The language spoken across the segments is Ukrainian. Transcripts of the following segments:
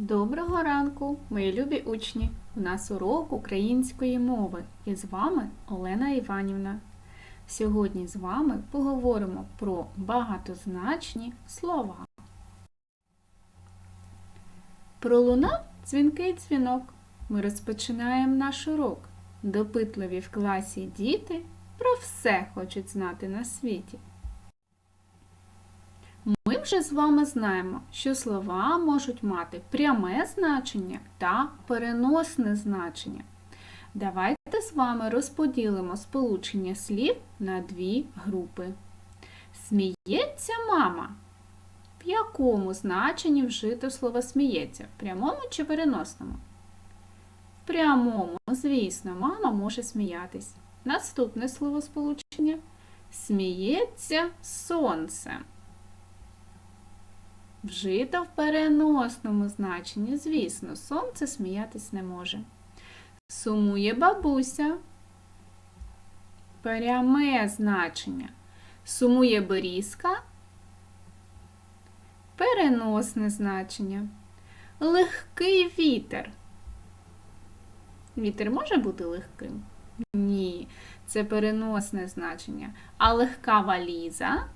Доброго ранку, мої любі учні! У нас урок української мови і з вами Олена Іванівна. Сьогодні з вами поговоримо про багатозначні слова. Пролунав дзвінкий дзвінок. Ми розпочинаємо наш урок. Допитливі в класі діти про все хочуть знати на світі. Ми вже з вами знаємо, що слова можуть мати пряме значення та переносне значення. Давайте з вами розподілимо сполучення слів на дві групи. Сміється мама. В якому значенні вжито слово сміється? В прямому чи переносному? В прямому, звісно, мама може сміятись. Наступне словосполучення сміється сонце. Вжито в переносному значенні, звісно, сонце сміятись не може. Сумує бабуся. Пряме значення. Сумує берізка. Переносне значення. Легкий вітер. Вітер може бути легким? Ні, це переносне значення. А легка валіза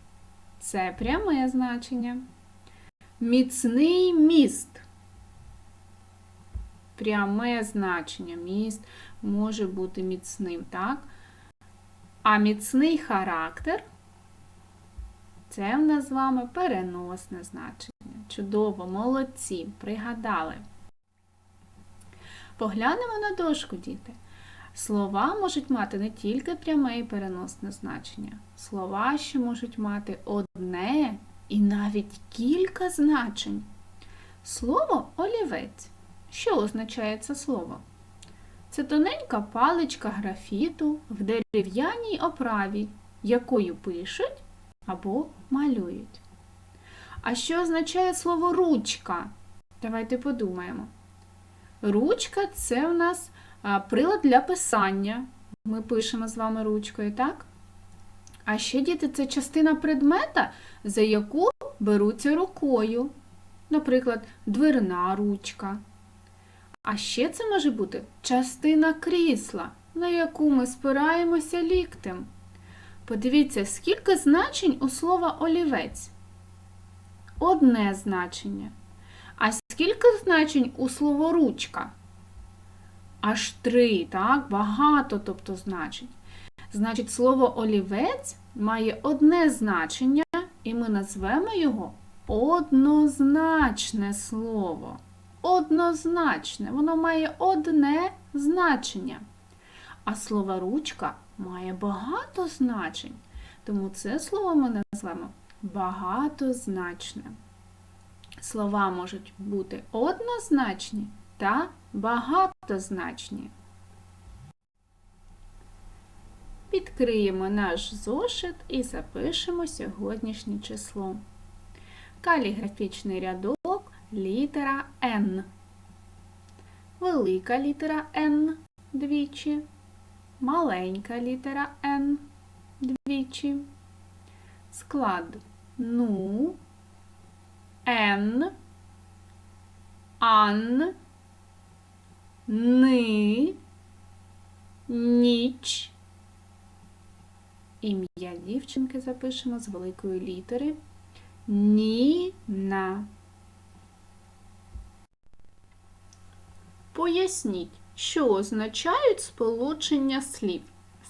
це пряме значення. Міцний міст. Пряме значення. Міст може бути міцним, так? А міцний характер це в нас з вами переносне значення. Чудово, молодці, пригадали. Поглянемо на дошку, діти. Слова можуть мати не тільки пряме і переносне значення. Слова ще можуть мати одне і навіть кілька значень. Слово олівець. Що означає це слово? Це тоненька паличка графіту в дерев'яній оправі, якою пишуть або малюють. А що означає слово ручка? Давайте подумаємо. Ручка це у нас прилад для писання. Ми пишемо з вами ручкою, так? А ще, діти, це частина предмета, за яку беруться рукою. Наприклад, дверна ручка. А ще це може бути частина крісла, на яку ми спираємося ліктем. Подивіться, скільки значень у слова олівець. Одне значення. А скільки значень у слово ручка? Аж три, так? Багато, тобто значень. Значить, слово олівець має одне значення, і ми назвемо його однозначне слово. Однозначне, воно має одне значення. А слово ручка має багато значень. Тому це слово ми назвемо багатозначне. Слова можуть бути однозначні та багатозначні. Відкриємо наш зошит і запишемо сьогоднішнє число. Каліграфічний рядок літера Н. Велика літера Н двічі. Маленька літера Н двічі. Склад ну, Н, Ан, Ни, Ніч. Ім'я дівчинки запишемо з великої літери Ніна. Поясніть, що означають сполучення слів.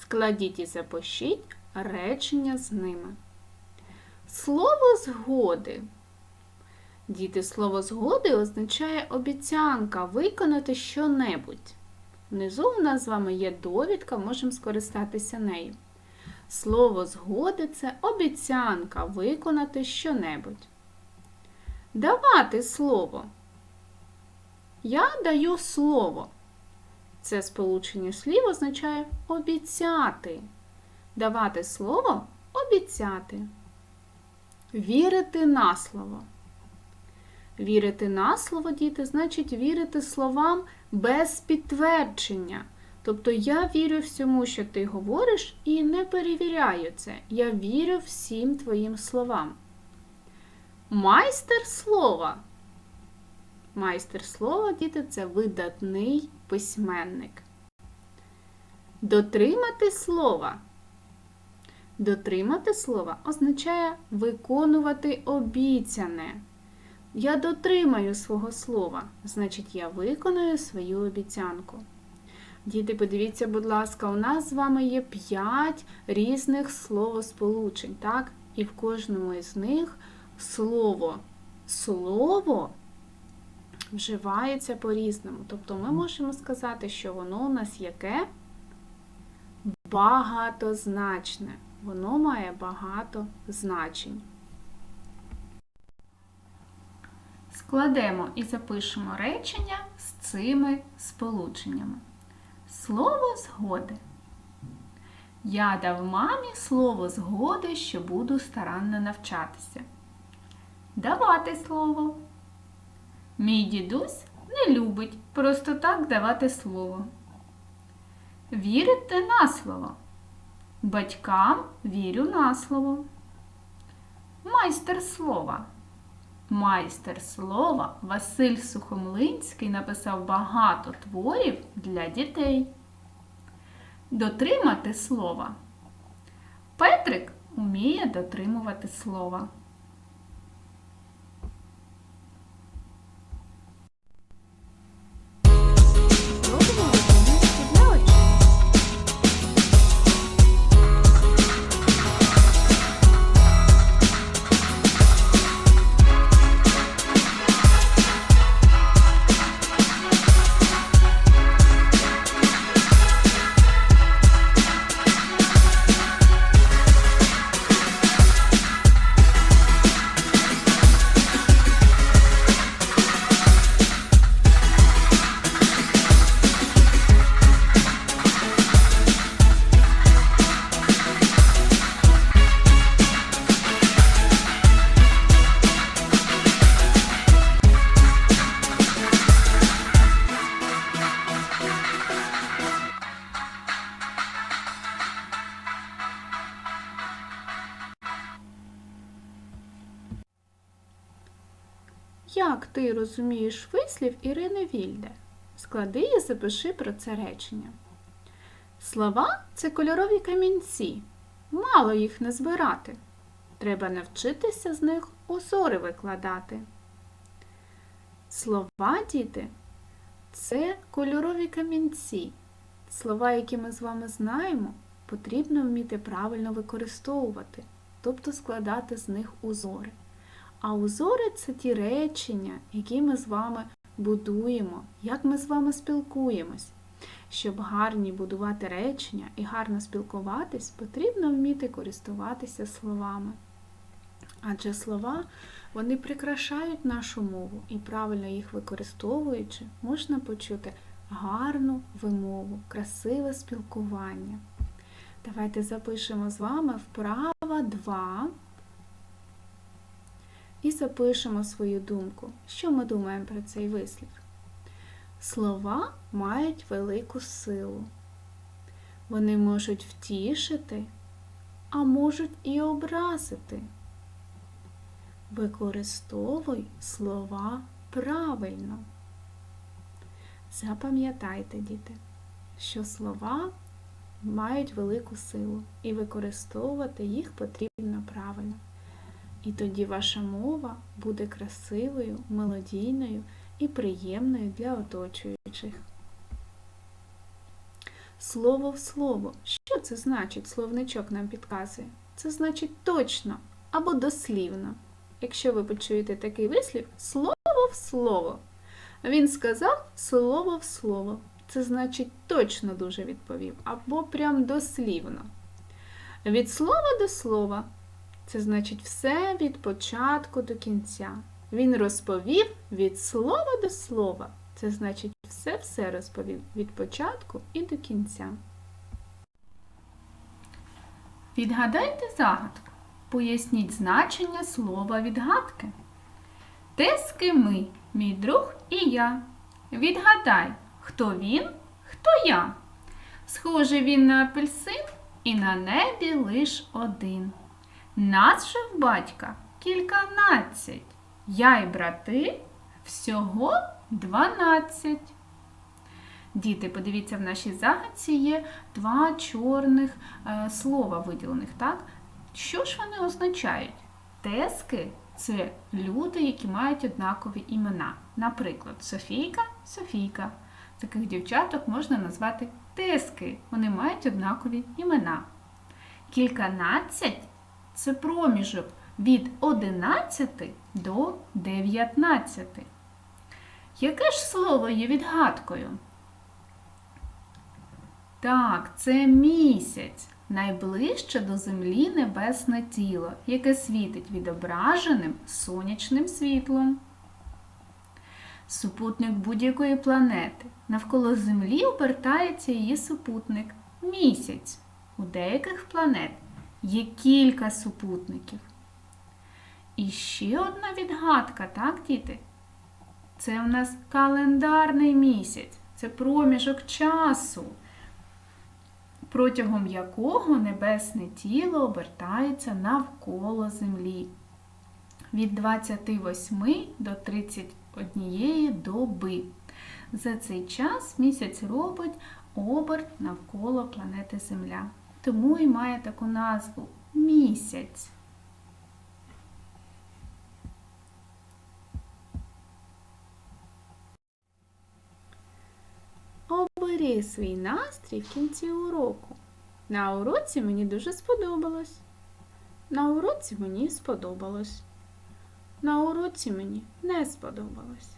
Складіть і запишіть речення з ними. Слово згоди. Діти, слово згоди означає обіцянка виконати що-небудь. Внизу у нас з вами є довідка, можемо скористатися нею. Слово згоди це обіцянка виконати щонебудь. Давати слово. Я даю слово. Це сполучення слів означає обіцяти. Давати слово обіцяти. Вірити на слово. Вірити на слово, діти, значить вірити словам без підтвердження. Тобто я вірю всьому, що ти говориш, і не перевіряю це. Я вірю всім твоїм словам. Майстер слова. Майстер слова, діти, це видатний письменник. Дотримати слова. Дотримати слова означає виконувати обіцяне. Я дотримаю свого слова, значить, я виконую свою обіцянку. Діти, подивіться, будь ласка, у нас з вами є 5 різних словосполучень, так? І в кожному із них слово. Слово вживається по-різному. Тобто ми можемо сказати, що воно у нас яке багатозначне. Воно має багато значень. Складемо і запишемо речення з цими сполученнями. Слово згоди. Я дав мамі слово згоди, що буду старанно навчатися. Давати слово. Мій дідусь не любить просто так давати слово. Вірити на слово. Батькам вірю на слово. Майстер слова. Майстер слова Василь Сухомлинський написав багато творів для дітей. Дотримати слова. Петрик уміє дотримувати слова. Як ти розумієш вислів Ірини Вільде? Склади і запиши про це речення. Слова це кольорові камінці. Мало їх не збирати. Треба навчитися з них узори викладати. Слова, діти, це кольорові камінці. Слова, які ми з вами знаємо, потрібно вміти правильно використовувати, тобто складати з них узори. А узори це ті речення, які ми з вами будуємо, як ми з вами спілкуємось. Щоб гарні будувати речення і гарно спілкуватись, потрібно вміти користуватися словами. Адже слова вони прикрашають нашу мову і правильно їх використовуючи, можна почути гарну вимову, красиве спілкування. Давайте запишемо з вами вправа 2 і запишемо свою думку. Що ми думаємо про цей вислів? Слова мають велику силу. Вони можуть втішити, а можуть і образити. Використовуй слова правильно. Запам'ятайте, діти, що слова мають велику силу і використовувати їх потрібно правильно. І тоді ваша мова буде красивою, мелодійною і приємною для оточуючих. Слово в слово. Що це значить? Словничок нам підказує. Це значить точно або дослівно. Якщо ви почуєте такий вислів, слово в слово. Він сказав слово в слово. Це значить точно дуже відповів, або прям дослівно. Від слова до слова. Це значить все від початку до кінця. Він розповів від слова до слова. Це значить все-все розповів від початку і до кінця. Відгадайте загадку. Поясніть значення слова відгадки. Тески ми, мій друг і я. Відгадай, хто він, хто я. Схожий він на апельсин і на небі лиш один. Нас же в батька кільканадцять. Я й брати Всього 12. Діти, подивіться, в нашій загадці є два чорних е, слова виділених, так? Що ж вони означають? Тески це люди, які мають однакові імена. Наприклад, Софійка Софійка. Таких дівчаток можна назвати тески. Вони мають однакові імена. Кільканадцять це проміжок від 11 до 19. Яке ж слово є відгадкою? Так, це місяць, найближче до землі небесне тіло, яке світить відображеним сонячним світлом. Супутник будь-якої планети. Навколо Землі обертається її супутник місяць. У деяких планет є кілька супутників. І ще одна відгадка, так, діти? Це в нас календарний місяць, це проміжок часу, протягом якого небесне тіло обертається навколо Землі. Від 28 до 31 доби. За цей час місяць робить оберт навколо планети Земля. Тому і має таку назву місяць. Обери свій настрій в кінці уроку. На уроці мені дуже сподобалось. На уроці мені сподобалось. На уроці мені не сподобалось.